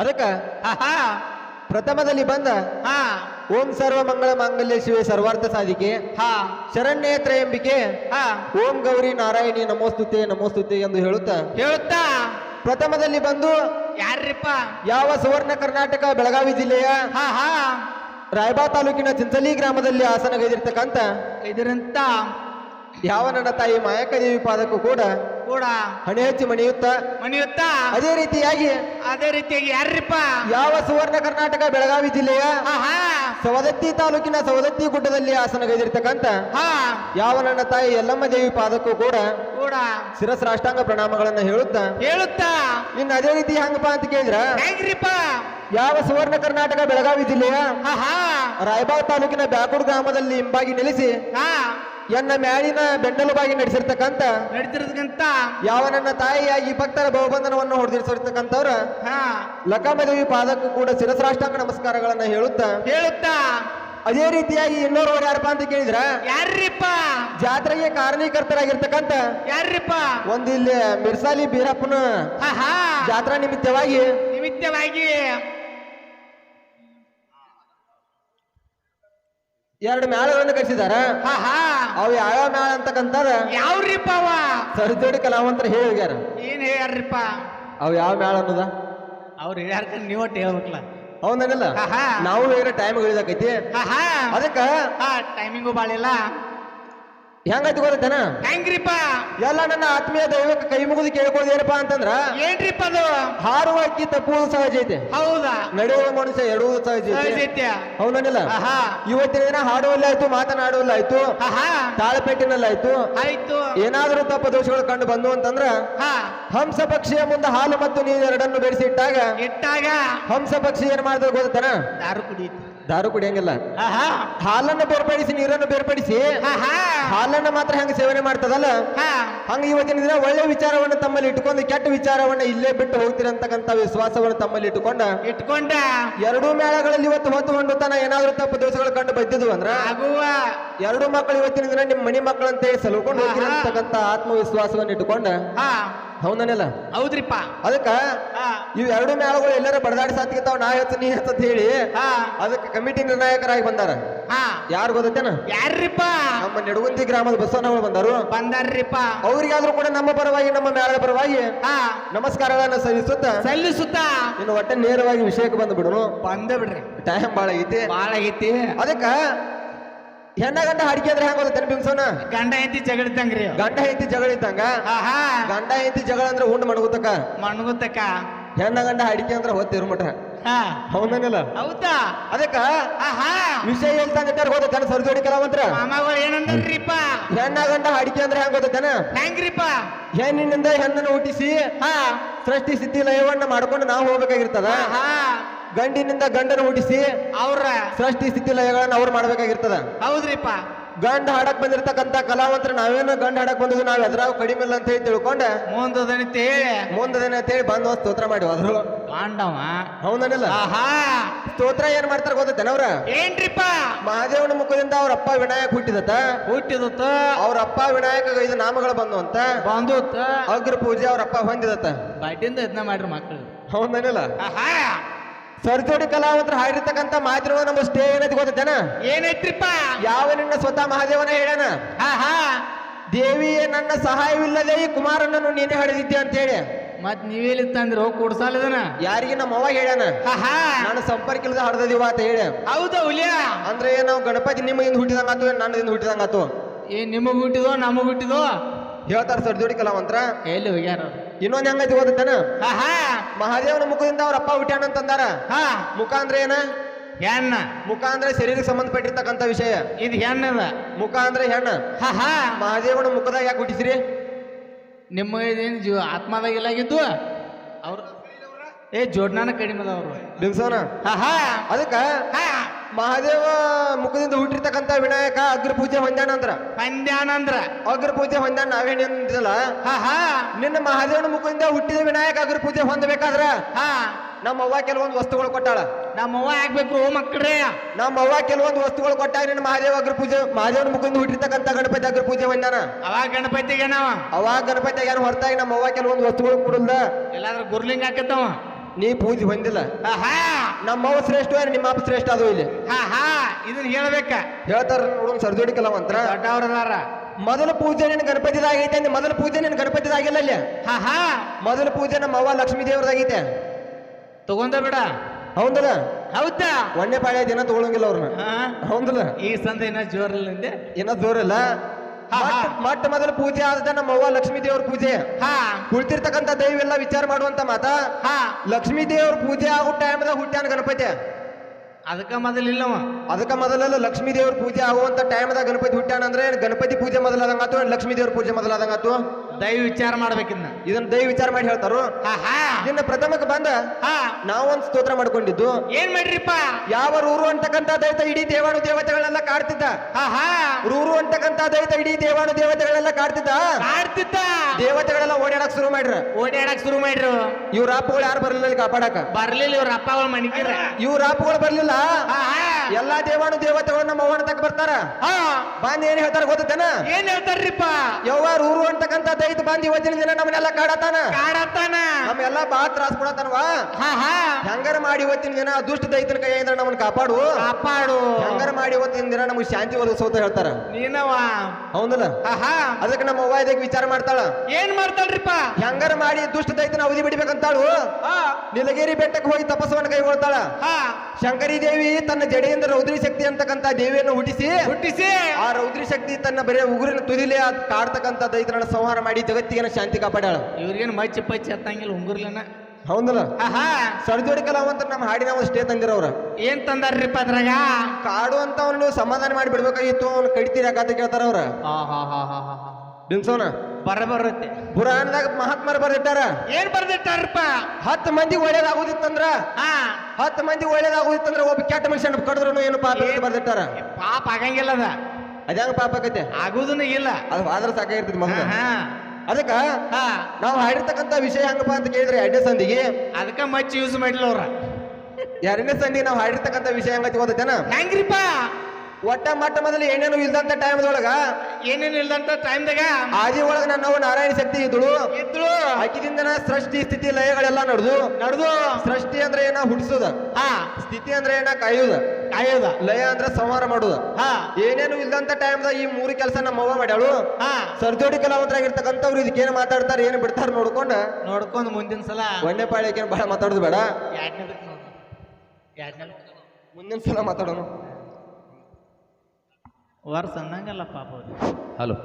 ಅದಕ್ಕ ಆಹಾ ಪ್ರಥಮದಲ್ಲಿ ಬಂದ ಹಾ. ಓಂ ಸರ್ವ ಮಂಗಳ ಮಾಂಗಲ್ಯ ಶಿವೆ ಸರ್ವಾರ್ಥ ಸಾಧಿಕೆ ಹಾ. ಶರಣ್ಯ ತ್ರಯಂಬಿಕೆ ಹಾ. ಓಂ ಗೌರಿ ನಾರಾಯಣಿ ನಮೋಸ್ತುತೆ ನಮೋಸ್ತುತೆ ಎಂದು ಹೇಳುತ್ತಾ? ಹೇಳುತ್ತಾ? ಪ್ರಥಮದಲ್ಲಿ ಬಂದು ಯಾರ್ರಿಪ್ಪ? ಯಾವ ಸುವರ್ಣ ಕರ್ನಾಟಕ ಬೆಳಗಾವಿ ಜಿಲ್ಲೆಯ ಹಾ ಹಾ. ರಾಯಬಾ ತಾಲೂಕಿನ ಚಿಂಚಲಿ ಗ್ರಾಮದಲ್ಲಿ ಆಸನಗೈದಿರ್ತಕ್ಕಂಥ ಇದರಂತ ಯಾವ ನನ್ನ ತಾಯಿ ಮಾಯಕ ದೇವಿ ಪಾದಕ್ಕೂ ಕೂಡ ಕೂಡ ಹಣೆ ಹಚ್ಚಿ ಮಣಿಯುತ್ತ? ಮಣಿಯುತ್ತ? ಅದೇ ರೀತಿಯಾಗಿ ಅದೇ ರೀತಿಯಾಗಿ ಯಾರ್ರಿಪ್ಪ? ಯಾವ ಸುವರ್ಣ ಕರ್ನಾಟಕ ಬೆಳಗಾವಿ ಜಿಲ್ಲೆಯ ಸವದತ್ತಿ ತಾಲೂಕಿನ ಸವದತ್ತಿ ಗುಡ್ಡದಲ್ಲಿ ಆಸನಗೈದಿರ್ತಕ್ಕಂತ ಹಾ. ಯಾವ ನನ್ನ ತಾಯಿ ಯಲ್ಲಮ್ಮ ದೇವಿ ಪಾದಕ್ಕೂ ಕೂಡ ಕೂಡ. ಶಿರಸ್ರಾಷ್ಟಾಂಗ ಪ್ರಣಾಮಗಳನ್ನ ಹೇಳುತ್ತಾ? ಹೇಳುತ್ತಾ? ಇನ್ನು ಅದೇ ರೀತಿ ಹಂಗಪ್ಪ ಅಂತ ಕೇಳಿದ್ರ? ಹೆಂಗ್ರಿಪ್ಪ? ಯಾವ ಸುವರ್ಣ ಕರ್ನಾಟಕ ಬೆಳಗಾವಿ ಜಿಲ್ಲೆಯ ರಾಯಬಾಗ್ ತಾಲೂಕಿನ ಬ್ಯಾಕೂರ್ ಗ್ರಾಮದಲ್ಲಿ ಹಿಂಬಾಗಿ ನೆಲೆಸಿ ಹಾ. ಎನ್ನ ಮ್ಯಾಲಿನ ಬೆಂಡಲು ಬಾಗಿ ನಡೆಸಿರ್ತಕ್ಕಂಥ ನಡೀತಿರೋದಕ್ಕಂತ ಯಾವ ನನ್ನ ತಾಯಿಯಾಗಿ ಭಕ್ತರ ಬಹುಬಂಧನವನ್ನು ಹೊಡೆದಿರ್ಸಿರ್ತಕ್ಕಂಥವ್ರ ಹಾ. ಲಕ್ಕಮ್ಮದೇವಿ ಪಾದಕ್ಕೂ ಕೂಡ ಶಿರಸ್ರಾಷ್ಟಾಂಗ ನಮಸ್ಕಾರಗಳನ್ನ ಹೇಳುತ್ತಾ? ಹೇಳುತ್ತಾ? ಅದೇ ರೀತಿಯಾಗಿ ಇನ್ನೋರ್ವರು ಯಾರಪ್ಪ ಅಂತ ಕೇಳಿದ್ರ? ಯಾರ್ರಿಪ್ಪ? ಜಾತ್ರೆಗೆ ಕಾರಣೀಕರ್ತರಾಗಿರ್ತಕ್ಕಂತ ಯಾರ್ರಿಪ್ಪ? ಒಂದು ಇಲ್ಲಿ ಮಿರ್ಸಾಲಿ ಬೀರಪ್ಪನ ಹಾ ಹಾ. ಜಾತ್ರಾ ನಿಮಿತ್ತವಾಗಿ ನಿಮಿತ್ತವಾಗಿ ಎರಡು ಮೇಳಗಳನ್ನು ಕಟ್ಟಿಸಿದಾರ? ಹಾ ಹಾ. ಅವು ಯಾವ್ಯಾವ ಮೇಳ ಅಂತಕ್ಕಂಥದ? ಯಾವ್ರಿಪ್ಪ ಅವ? ಸರಿದೋಡಿ ಕಲಾವಂತರ ಹೇಳಿಗ್ಯಾರ ಏನ್ ಹೇಳ್ಯಾರ್ರಿಪ್ಪ? ಅವು ಯಾವ ಮೇಳ ಅನ್ನೋದ? ಅವ್ರು ಹೇಳ್ಯಾರ್ಕ ನೀವ್ ಒಟ್ಟು ಹೇಳ್ಬೇಕಲ್ಲ. ಹೌದಂಗಲ್ಲ ಹಾ, ಹಾ. ನಾವು ಬೇರೆ ಟೈಮ್ ಹೇಳಿದಾಕೈತಿ ಹಾ ಹಾ. ಅದಕ್ಕ ಟೈಮಿಂಗು ಬಾಳಿಲ್ಲ. ಹೆಂಗೈತಿ ಗೊತ್ತೇನ ಹೆಂಗ್ರಿಪ್ಪ? ಎಲ್ಲ ನನ್ನ ಆತ್ಮೀಯ ದೈವಕ್ಕೆ ಕೈ ಮುಗಿದು ಕೇಳ್ಕೊಳ್ಳೋದು ಏನಪ್ಪಾ ಅಂತಂದ್ರ ಏನ್ರಿಪ್ಪ ಅದು? ಹಾರುವ ಅಕ್ಕಿ ತಪ್ಪುವುದು ಸಹಜ ಐತೆ. ಹೌದಾ? ನಡೆಯುವ ಮನುಷ್ಯ ಎರಡು ಸಹಜ ಐತೆ. ಆಹಾ. ಇವತ್ತಿನ ದಿನ ಹಾಡುವಲ್ಲಿ ಆಯ್ತು ಮಾತನಾಡುವಲ್ಲಿ ಆಯ್ತು ತಾಳಪೇಟಿನಲ್ಲಿ ಆಯ್ತು. ಆಯ್ತು ಏನಾದರೂ ತಪ್ಪ ದೋಷಗಳು ಕಂಡು ಬಂದು ಅಂತಂದ್ರ ಹಾ. ಹಂಸ ಪಕ್ಷಿಯ ಮುಂದೆ ಹಾಲು ಮತ್ತು ನೀರು ಎರಡನ್ನು ಬೆರೆಸಿ ಇಟ್ಟಾಗ ಇಟ್ಟಾಗ ಹಂಸ ಪಕ್ಷಿ ಏನ್ ಮಾಡ್ತದೆ ಗೊತ್ತೇನ ದಾರು ಕುಡಿಯಿತು ದಾರು ಕುಡಿಯಂಗಿಲ್ಲ. ಹಾಲನ್ನು ಬೇರ್ಪಡಿಸಿ ನೀರನ್ನು ಬೇರ್ಪಡಿಸಿ ಹಾಲನ್ನು ಮಾತ್ರ ಹೆಂಗ ಸೇವನೆ ಮಾಡ್ತದಲ್ಲ? ಹಂಗ ಇವತ್ತಿನ ದಿನ ಒಳ್ಳೆ ವಿಚಾರವನ್ನು ತಮ್ಮಲ್ಲಿ ಇಟ್ಕೊಂಡು ಕೆಟ್ಟ ವಿಚಾರವನ್ನ ಇಲ್ಲೇ ಬಿಟ್ಟು ಹೋಗ್ತಿರಂತಕ್ಕಂಥ ವಿಶ್ವಾಸವನ್ನು ತಮ್ಮಲ್ಲಿ ಇಟ್ಟುಕೊಂಡ ಇಟ್ಕೊಂಡ. ಎರಡೂ ಮೇಳಗಳಲ್ಲಿ ಇವತ್ತು ಹೊತ್ತು ಹೊಂಡು ತನ ಏನಾದ್ರೂ ತಪ್ಪು ದೋಷಗಳು ಕಂಡು ಬಂದಿದ್ವು ಅಂದ್ರ ಎರಡು ಮಕ್ಕಳು ಇವತ್ತಿನ ದಿನ ನಿಮ್ಮ ಮನಿ ಮಕ್ಕಳಂತೆ ಸಲುಕೊಂಡು ಹೋಗ್ತಿರಂತಕ್ಕಂಥ ಆತ್ಮವಿಶ್ವಾಸವನ್ನು ಇಟ್ಟುಕೊಂಡ ಹಾ. ಹೌದನೆಲ್ಲ ಹೌದ್ರಿಪ್ಪ. ಅದಕ್ಕ ಇವ್ ಎರಡು ಮೇಳಗಳು ಎಲ್ಲರ ಬಡದಾಡಿ ಸಾತ್ಗಿತಾವ ನಾ ಹೇಳ್ತೀನಿ ಅಂತ ಹೇಳಿ ಅದಕ್ಕೆ ಕಮಿಟಿ ನಿರ್ಣಾಯಕರಾಗಿ ಬಂದಾರ. ಯಾರು ಗೊತ್ತೇನ ಯಾರ್ರಿಪ್ಪ? ನಮ್ಮ ನೆಡುಗುಂದಿ ಗ್ರಾಮದ ಬಸವನವರು ಬಂದರು. ಬಂದಾರ್ರಿಪ್ಪ. ಅವ್ರಿಗಾದ್ರೂ ಕೂಡ ನಮ್ಮ ಪರವಾಗಿ ನಮ್ಮ ಮೇಳದ ಪರವಾಗಿ ನಮಸ್ಕಾರಗಳನ್ನ ಸಲ್ಲಿಸುತ್ತ ಸಲ್ಲಿಸುತ್ತ. ಇನ್ನು ಒಟ್ಟೆ ನೇರವಾಗಿ ವಿಷಯಕ್ಕೆ ಬಂದು ಬಿಡೋಣ ಬಂದ ಬಿಡ್ರಿ. ಟೈಮ್ ಬಾಳ ಐತಿ ಬಾಳ ಐತಿ ಅದಕ್ಕ ಹೆಣ್ಣ ಗಂಡ ಹಾಡಿಕೆ ಅಂದ್ರೆ ಹೆಂಗ್ ಗೊತ್ತೇನ ಬಿಂಸೋನ ಗಂಡ ಹೆಂಡತಿ ಜಗಳಿದ್ದಂಗ್ರಿ ಗಂಡ ಹೆಂಡತಿ ಜಗಳ ಇದ್ದಂಗ? ಆಹಾ ಗಂಡ ಹೆಂಡತಿ ಜಗಳ ಅಂದ್ರೆ ಉಂಡ್ ಮಣಗುತ್ತಕ? ಮಣಗುತ್ತಕ. ಹೆಣ್ಣ ಗಂಡ ಹಾಡಿಕೆ ಅಂದ್ರೆ ಹೊತ್ತಿರು ಮಠ ಹಾ. ಹೌದನಿಲ್ಲ? ಹೌದಾ? ಅದಕ್ಕ ವಿಷಯ ಹೇಳ್ತಂಗ ಗೊತ್ತೇನ ಸರ್ಜೋಡಿ ಕಲಾವಂತ್ರ? ಮಾಮಗಳು ಏನಂದ್ರಿಪ್ಪ ಹೆಣ್ಣ ಗಂಡ ಹಾಡಿಕೆ ಅಂದ್ರೆ ಹೆಂಗ ಗೊತ್ತೇನ ಹೆಂಗ್ರಿಪ್ಪ? ಹೆಣ್ಣಿನಿಂದ ಹೆಣ್ಣನ್ನು ಹುಟ್ಟಿಸಿ ಹಾ. ಸೃಷ್ಟಿ ಸಿದ್ಧಿ ಲಯವನ್ನ ಮಾಡ್ಕೊಂಡು ನಾವು ಹೋಗ್ಬೇಕಾಗಿರ್ತದ? ಗಂಡಿನಿಂದ ಗಂಡನ ಹುಟ್ಟಿಸಿ ಅವ್ರ ಸೃಷ್ಟಿ ಸ್ಥಿತಿ ಲಯಗಳನ್ನ ಅವ್ರು ಮಾಡ್ಬೇಕಾಗಿರ್ತದ. ಹೌದ್ರಿಪ್ಪ. ಗಂಡ ಹಾಡಕ್ ಬಂದಿರತಕ್ಕಂತ ಕಲಾವಂತರ ನಾವೇನು ಗಂಡ ಹಾಡಕ್ ಬಂದಿದ್ವಿ ನಾವ್ ಎದ್ರಾಗ ಕಡಿಮೆ ಇಲ್ಲ ಅಂತ ಹೇಳಿ ತಿಳ್ಕೊಂಡ. ಮುಂದದನಂತ ಹೇಳಿ ಮುಂದದೇನ ಅಂತ ಹೇಳಿ ಬಂದು ಸ್ತೋತ್ರ ಮಾಡಿ ಹೋದ್ರು. ಪಾಂಡವ. ಹೌದನಿಲ್ಲ? ಆಹಾ. ಸ್ತೋತ್ರ ಏನ್ ಮಾಡ್ತಾರ ಗೊತ್ತೇನ ಅವ್ರ? ಏನ್ರಿಪ್ಪ? ಮಹಾದೇವನ ಮುಖದಿಂದ ಅವ್ರ ಅಪ್ಪ ವಿನಾಯಕ ಹುಟ್ಟಿದತ್ತ. ಹುಟ್ಟಿದತ್ತ. ಅವ್ರ ಅಪ್ಪ ವಿನಾಯಕ ಐದು ನಾಮಗಳು ಬಂದು ಅಂತ. ಬಂದು ಅಗ್ರ ಪೂಜೆ ಅವ್ರ ಅಪ್ಪ ಹೊಂದಿದತ್ತ. ಬಡ್ಡಿಂದ ಇದನ್ನ ಮಾಡ್ರಿ ಮಕ್ಕಳು ಹೌದನಿಲ್ಲ? ಸರ್ಜೋಡಿ ಕಲಾವಂತರ ಹಾಡಿರ್ತಕ್ಕಂಥ ಮಾತಿರುವ ನಮ್ಮ ಸ್ಟೇ ಏನೈತಿ ಗೊತ್ತೇನ ಏನೈತ್ರಿಪ್ಪ? ಯಾವ ನಿನ್ನ ಸ್ವತಃ ಮಹಾದೇವನ ಹೇಳ್ಯಾನ ಹಾ ದೇವಿಯೇ ನನ್ನ ಸಹಾಯವಿಲ್ಲದೆ ಈ ಕುಮಾರನನ್ನು ನೀನೇ ಹಡಿದಿದ್ದೆ ಅಂತ ಹೇಳಿ ಮತ್ ನೀವೆಲ್ಲಿ ತಂದ್ರಿ ಕೊಡ್ಸಾಲದನ ಯಾರಿಗೆ ನಮ್ಮ ಅವ ಹೇಳ್ಯಾನ ನಾನು ಸಂಪರ್ಕ ಇಲ್ಲದ ಹಾಡ್ದಿವ ಅಂತ ಹೇಳಿ. ಹೌದಾ ಉಲಿಯಾ ಅಂದ್ರೆ ನಾವು ಗಣಪತಿ ನಿಮಗಿಂದ ಹುಟ್ಟಿದಂಗಾತು ಏನ್ ನನ್ನಿಂದ ಹುಟ್ಟಿದಂಗಾತು ಏ ನಿಮಗ್ ಹುಟ್ಟಿದೋ ನಮಗ್ ಹುಟ್ಟಿದೋ? ಹೇಳ್ತಾರ ಸರ್ಜೋಡಿ ಕಲಾವಂತರ. ಎಲ್ಲಿ ಹೋಗ್ಯಾರ? ಇನ್ನೊಂದ್ ಹೆಂಗೈತಿ ಆಹಾ. ಮಹಾದೇವನ ಮುಖದಿಂದ ಅವ್ರ ಅಪ್ಪ ಹುಟ್ಟ್ಯಾನ ಅಂತಂದಾರ. ಹಾ. ಮುಖ ಅಂದ್ರೆ ಏನ? ಹೆಣ್ಣ. ಮುಖ ಅಂದ್ರೆ ಶರೀರಕ್ಕೆ ಸಂಬಂಧಪಟ್ಟಿರ್ತಕ್ಕಂಥ ವಿಷಯ. ಇದು ಹೆಣ್ಣದ ಮುಖ ಅಂದ್ರೆ ಹೆಣ್ಣ. ಹಾ ಹಾ ಮಹಾದೇವನ ಮುಖದಾಗ ಯಾಕೆ ಹುಟ್ಟಿಸ್ರಿ? ನಿಮ್ಮ ಇದೇನ್ ಜೀವ ಆತ್ಮದಾಗ ಇಲ್ಲಾಗಿದ್ದು ಅವ್ರ ಏ ಜೋಡ್ನಾನ ಕಡಿಮೆ ಅದಾವ್ರು. ಹಾ ಅದಕ್ಕ ಹಾ. ಮಹಾದೇವ ಮುಖದಿಂದ ಹುಟ್ಟಿರ್ತಕ್ಕಂಥ ವಿನಾಯಕ ಅಗ್ರ ಪೂಜೆ ಹೊಂದ್ಯಾನ ಅಂದ್ರ? ಪಂದ್ಯಾನಂದ್ರ ಅಗ್ರ ಪೂಜೆ ಹೊಂದ್ಯಾನ ನಾವೇನಿಲ್ಲ ಹಾ ಹಾ. ನಿನ್ನ ಮಹಾದೇವನ ಮುಖದಿಂದ ಹುಟ್ಟಿದ ವಿನಾಯಕ ಅಗ್ರ ಪೂಜೆ ಹೊಂದಬೇಕಾದ್ರ? ಹಾ. ನಮ್ಮ ಅವ್ವ ಕೆಲವೊಂದು ವಸ್ತುಗಳು ಕೊಟ್ಟಾಳ. ನಮ್ಮವ್ವ ಆಗ್ಬೇಕು ಮಕ್ಕಳೇ. ನಮ್ಮ ಅವ್ವ ಕೆಲವೊಂದು ವಸ್ತುಗಳು ಕೊಟ್ಟಾಗ ನಿನ್ನ ಮಹಾದೇವ ಅಗ್ರ ಪೂಜೆ ಮಹಾದೇವನ ಮುಖದಿಂದ ಹುಟ್ಟಿರ್ತಕ್ಕಂಥ ಗಣಪತಿ ಅಗ್ರ ಪೂಜೆ ಹೊಂದ್ಯಾನ? ಅವಾಗ ಗಣಪತಿಗೆ ನಾವ ಅವಾಗ ಗಣಪತಿ ಹೊರತಾಗಿ ನಮ್ಮ ಅವ್ವ ಕೆಲವೊಂದು ವಸ್ತುಗಳು ಕೊಡಲ್ದ? ಎಲ್ಲಾದ್ರೂ ಗುರ್ಲಿಂಗ್ ಹಾಕತ್ತವ? ನೀ ಪೂಜೆ ಹೊಂದಿಲ್ಲ ಹಾ ನಮ್ಮವ್ವ ಶ್ರೇಷ್ಠ ಏನ್ ನಿಮ್ಮ ಅಪ್ಪ ಶ್ರೇಷ್ಠ ಅದು ಇಲ್ಲಿ. ಹಾ ಹಾ ಇದನ್ನ ಹೇಳ್ಬೇಕ. ಹೇಳ್ತಾರ ನೋಡು ಸರ್ಜೋಡಿ ಮಂತ್ರ. ಅಡ್ಡಾವ್ರ ಮೊದಲ ಪೂಜೆ ನಿನ್ ಗಣಪತಿದಾಗೈತೆ ಅಂದ್ರೆ ಮೊದಲ ಪೂಜೆ ನಿನ್ ಗಣಪತಿದಾಗಿಲ್ಲ ಅಲ್ಲಿ. ಹಾ ಹಾ ಮೊದಲ ಪೂಜೆ ನಮ್ಮ ಅವ್ವ ಲಕ್ಷ್ಮೀ ದೇವ್ರದಾಗೈತೆ ತಗೊಂಡ ಬಿಡ. ಹೌದಲ್ಲ? ಹೌದಾ? ಒಣ್ಣೆ ಪಾಳ್ಯ ದಿನ ತಗೊಳಂಗಿಲ್ಲ ಅವ್ರನ್ನ. ಹೌದಲ್ಲ? ಈ ಸಂದ ಇನ್ನ ಜೋರಲ್ಲ ಏನ ಏನೋ ಹಾ. ಮೊಟ್ಟ- ಮೊದಲು ಪೂಜೆ ಆದ ನಮ್ಮ ಅವ್ವ ಲಕ್ಷ್ಮೀ ದೇವ್ರ ಪೂಜೆ. ಹಾ. ದೈವ ದೈವೆಲ್ಲ ವಿಚಾರ ಮಾಡುವಂತ ಮಾತ. ಹಾ. ಲಕ್ಷ್ಮೀ ದೇವ್ರ ಪೂಜೆ ಆಗೋ ಟೈಮ್ದಾಗ ಹುಟ್ಟ್ಯಾನ ಗಣಪತಿ. ಅದಕ್ಕ ಮೊದಲಿಲ್ಲವ ಅದಕ್ಕ ಮೊದಲಲ್ಲ ಲಕ್ಷ್ಮೀ ದೇವ್ರ ಪೂಜೆ ಆಗುವಂತ ಟೈಮ್ದಾಗ ಗಣಪತಿ ಹುಟ್ಟ್ಯಾನ ಅಂದ್ರೆ ಗಣಪತಿ ಪೂಜೆ ಮೊದಲಾದಂಗಾತು ಲಕ್ಷ್ಮೀ ದೇವ್ರ ಪೂಜೆ ಮೊದಲಾದಂಗಾತು? ದೈವ ವಿಚಾರ ಮಾಡ್ಬೇಕಿನ್ನ ಇದನ್ನ ದೈವ ವಿಚಾರ ಮಾಡಿ ಹೇಳ್ತಾರು. ಹಾ ಹಾ. ಇನ್ನು ಪ್ರಥಮಕ್ಕೆ ಬಂದ ಹಾ. ನಾವೊಂದು ಸ್ತೋತ್ರ ಮಾಡ್ಕೊಂಡಿದ್ದು. ಏನ್ ಮಾಡ್ರಿಪ್ಪ? ಯಾವ ರೂರು ಅಂತಕ್ಕಂತ ದೈತ ಇಡೀ ದೇವಾನು ದೇವತೆಗಳೆಲ್ಲ ಕಾಡ್ತಿದ್ದ? ಹಾ ಹಾ. ರೂರು ಅಂತಕ್ಕಂತ ದೈತ ಇಡೀ ದೇವಾನು ದೇವತೆಗಳೆಲ್ಲ ಕಾಡ್ತಿದ್ದ? ಆಡ್ತಿದ್ದ ದೇವತೆಗಳೆಲ್ಲ ಓಡಾಡಕ್ ಶುರು ಮಾಡ್ರ. ಓಡಾಡಕ್ ಶುರು ಮಾಡ್ರು. ಇವ್ರ ಅಪ್ಪಗಳು ಯಾರು ಬರ್ಲಿಲ್ಲ ಇಲ್ಲಿ ಕಾಪಾಡಕ? ಬರ್ಲಿಲ್ಲ ಇವ್ರ ಅಪ್ಪಗಳ ಮಣಿಕಿರ ಇವ್ರ ಅಪ್ಪಗಳು ಬರ್ಲಿಲ್ಲ? ಹಾ ಹಾ. ಎಲ್ಲಾ ದೇವಾನು ದೇವತೆಗಳು ನಮ್ಮ ಅವ್ವನ ತಕ್ಕ ಬರ್ತಾರ? ಹಾ. ಬಂದ್ ಏನ್ ಹೇಳ್ತಾರ ಗೊತ್ತೇನ ಏನ್ ಹೇಳ್ತಾರ್ರಿಪ್ಪ? ಯವ್ವಾರ ಊರು ಅಂತಕ್ಕಂತ ದೈತ ಬಂದ್ ಇವತ್ತಿನ ದಿನ ನಮ್ಮನ್ನೆಲ್ಲ ಕಾಡತಾನ? ಕಾಡತಾನ. ನಮ್ಮೆಲ್ಲ ಬಾ ತ್ರಾಸ್ ಕೊಡತಾನವಾ ಹಾ ಹಾ. ಹೆಂಗಾರ ಮಾಡಿ ಇವತ್ತಿನ ದಿನ ದುಷ್ಟ ದೈತನ ಕೈಯಿಂದ ನಮ್ಮನ್ನ ಕಾಪಾಡು. ಕಾಪಾಡು. ಹೆಂಗಾರ ಮಾಡಿ ಇವತ್ತಿನ ದಿನ ನಮಗೆ ಶಾಂತಿ ಒದಗಿಸೋತ ಹೇಳ್ತಾರ. ನೀನವ ಹೌದಲ್ಲ? ಹಾ ಹಾ. ಅದಕ್ಕೆ ನಮ್ಮ ಅವ್ವ ಇದಕ್ಕೆ ವಿಚಾರ ಮಾಡ್ತಾಳ. ಏನ್ ಮಾಡ್ತಾಳ್ರಿಪ್ಪ? ಹೆಂಗಾರ ಮಾಡಿ ದುಷ್ಟ ದೈತನ ಅವಧಿ ಬಿಡ್ಬೇಕಂತಾಳು ಹಾ. ನೀಲಗಿರಿ ಬೆಟ್ಟಕ್ಕೆ ಹೋಗಿ ತಪಸ್ಸವನ್ನು ಕೈಗೊಳ್ತಾಳ? ಹಾ. ಶಂಕರಿ ದೇವಿ ತನ್ನ ಜಡೆಯಿಂದ ರೌದ್ರಿ ಶಕ್ತಿ ಅಂತಕ್ಕಂತ ದೇವಿಯನ್ನು ಹುಟ್ಟಿಸಿ ಹುಟ್ಟಿಸಿ. ಆ ರೌದ್ರಿ ಶಕ್ತಿ ತನ್ನ ಬರೀ ಉಗುರಿನ ತುದಿಲಿ ಕಾಡ್ತಕ್ಕಂತ ದೈತನ ಸಂಹಾರ ಮಾಡಿ ಜಗತ್ತಿಗೆ ಶಾಂತಿ ಕಾಪಾಡ್ಯಾಳ. ಇವ್ರಿಗೇನು ಮಚ್ಚಿ ಪಚ್ಚಿ ಹತ್ತಂಗಿಲ್ಲ ಉಂಗುರ್ಲನ. ಹೌದಲ್ಲ? ಸರ್ಜೋಡಿ ಕಲಾವಂತ ನಮ್ಮ ಹಾಡಿನ ಒಂದು ಸ್ಟೇ ತಂದಿರವ್ರ ಏನ್ ತಂದಾರ್ರಿಪ್ಪ ಅದ್ರಾಗ? ಕಾಡು ಅಂತ ಅವ್ನು ಸಮಾಧಾನ ಮಾಡಿ ಬಿಡ್ಬೇಕಾಗಿತ್ತು ಅವ್ನು ಕಡಿತೀರಿ ಯಾಕಂತ ಕೇಳ್ತಾರ ಅವ್ರ. ಹಾ ಹಾ ಹಾ ಹಾ ಹಾ ಹಾ. ಬಿನ್ಸೋನ ಬರ ಬರುತ್ತೆ ಪುರಾಣದಾಗ ಮಹಾತ್ಮರು ಬರೆದಿಟ್ಟಾರ ಏನ್ ಬರ್ದಿಟ್ಟಾರಪ್ಪ ಹತ್ತು ಮಂದಿ ಒಳ್ಳೇದಾಗುದಿತ್ತಂದ್ರ? ಹಾ. ಹತ್ತು ಮಂದಿ ಒಳ್ಳೇದಾಗುದಿತ್ತಂದ್ರ ಒಬ್ಬ ಕೆಟ್ಟ ಮನುಷ್ಯನ ಕಡಿದ್ರು ಏನು ಪಾಪ ಅಂತ ಬರ್ದಿಟ್ಟಾರ ಪಾಪ ಆಗಂಗಿಲ್ಲ ಅದ. ಅದ್ಯಾಂಗ ಪಾಪ ಆಗತ್ತೆ ಆಗುದನ್ನ ಇಲ್ಲ. ಅದು ಆದ್ರ ಸಾಕಾಗಿರ್ತೈತಿ ಮೊದಲ ಹಾ ಅದಕ್ಕ ಹಾ. ನಾವು ಹಾಡಿರ್ತಕ್ಕಂಥ ವಿಷಯ ಹೆಂಗಪ್ಪ ಅಂತ ಕೇಳಿದ್ರೆ ಎರಡನೇ ಸಂದಿಗೆ ಅದಕ್ಕ ಮಚ್ಚಿ ಯೂಸ್ ಮಾಡಿಲ್ಲ ಅವ್ರ. ಎರಡನೇ ಸಂದಿಗೆ ನಾವು ಹಾಡಿರ್ತಕ್ಕಂಥ ವಿಷಯ ಹಂಗತಿ ಓದತ್ತೇನ ಹೆಂಗ್ರಿಪ್ಪ? ಒಟ್ಟ ಮಟ್ಟ ಮೊದಲು ಏನೇನು ಇಲ್ದಂತ ಟೈಮ್ದೊಳಗ ಏನೇನು ಇಲ್ದಂತ ಟೈಮ್ದಾಗ ಆದಿ ಒಳಗ ನನ್ನ ನಾರಾಯಣ ಶಕ್ತಿ ಇದ್ದಳು ಇದ್ದಳು ಆಕಿದಿಂದ ಸೃಷ್ಟಿ ಸ್ಥಿತಿ ಲಯಗಳೆಲ್ಲ ನಡೆದು ನಡೆದು. ಸೃಷ್ಟಿ ಅಂದ್ರೆ ಏನ ಹುಟ್ಟಿಸೋದ? ಹಾ. ಸ್ಥಿತಿ ಅಂದ್ರೆ ಏನ ಕಾಯುದ? ಕಾಯೋದ. ಲಯ ಅಂದ್ರೆ ಸಂಹಾರ ಮಾಡುದ? ಹಾ. ಏನೇನು ಇಲ್ದಂತ ಟೈಮ್ದಾಗ ಈ ಮೂರು ಕೆಲಸ ನಮ್ಮ ಅವ್ವ ಮಾಡ್ಯಾಳು. ಹಾ. ಸರ್ಜೋಡಿ ಕಲಾವಂತರಾಗಿರ್ತಕ್ಕಂಥವ್ರು ಇದಕ್ಕೇನು ಮಾತಾಡ್ತಾರೆ ಏನು ಬಿಡ್ತಾರೆ ನೋಡ್ಕೊಂಡು? ನೋಡ್ಕೊಂಡು ಮುಂದಿನ ಸಲ. ಒಂದೇ ಪಾಳ್ಯಕ್ಕೆ ಬಹಳ ಮಾತಾಡೋದು ಬೇಡ. ಎರಡನೇದಕ್ಕೆ ಮುಂದಿನ ಸಲ ಮಾತಾಡೋಣ ವರ್ಷ ಅನ್ನಂಗಲ್ಲ ಪಾಪ ಹಲೋ